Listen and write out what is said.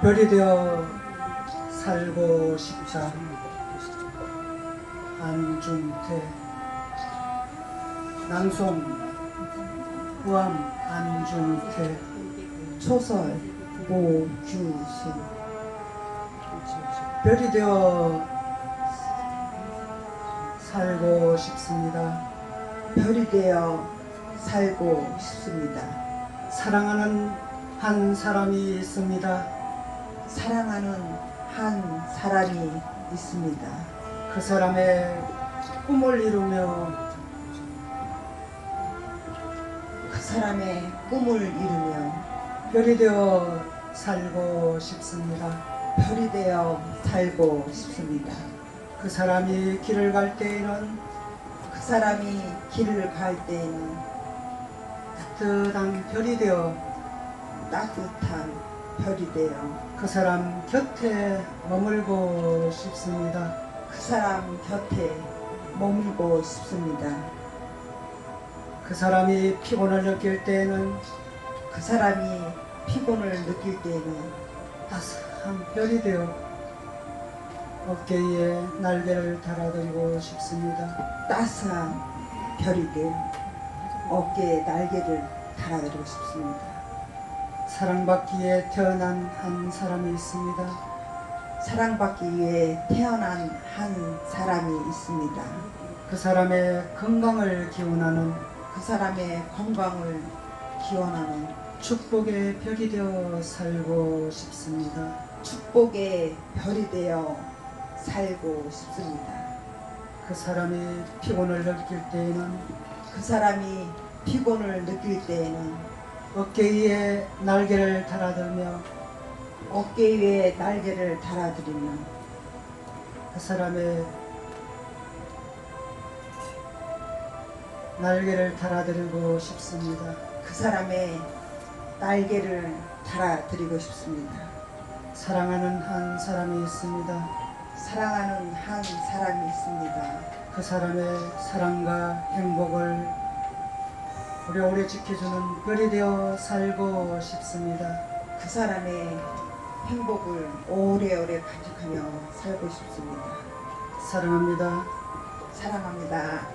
별이 되어 살고 싶다. 안중태 낭송 우암 안중태 초설 오규수 별이 되어 살고 싶습니다. 별이 되어 살고 싶습니다. 사랑하는 한 사람이 있습니다. 사랑하는 한 사람이 있습니다. 그 사람의 꿈을 이루며 그 사람의 꿈을 이루며 별이 되어 살고 싶습니다. 별이 되어 살고 싶습니다. 그 사람이 길을 갈 때에는 그 사람이 길을 갈 때에는 따뜻한 별이 되어 따뜻한 별이 되어 그 사람 곁에 머물고 싶습니다. 그 사람 곁에 머물고 싶습니다. 그 사람이 피곤을 느낄 때에는 그 사람이 피곤을 느낄 때에는 따스한 별이 되어 어깨에 날개를 달아드리고 싶습니다. 따스한 별이 되어 어깨에 날개를 달아드리고 싶습니다. 사랑받기에 태어난 한 사람이 있습니다. 사랑받기 위해 태어난 한 사람이 있습니다. 그 사람의 건강을 기원하는 그 사람의 건강을 기원하는 축복의 별이 되어 살고 싶습니다. 축복의 별이 되어 살고 싶습니다. 그 사람이 피곤을 느낄 때에는 그 사람이 피곤을 느낄 때에는 어깨 위에 날개를 달아들며 어깨 위에 날개를 달아드리며 그 사람의 날개를 달아드리고 싶습니다. 그 사람의 날개를 달아드리고 싶습니다. 사랑하는 한 사람이 있습니다. 사랑하는 한 사람이 있습니다. 그 사람의 사랑과 행복을 오래오래 지켜주는 별이 되어 살고 싶습니다. 그 사람의 행복을 오래오래 간직하며 살고 싶습니다. 사랑합니다. 사랑합니다.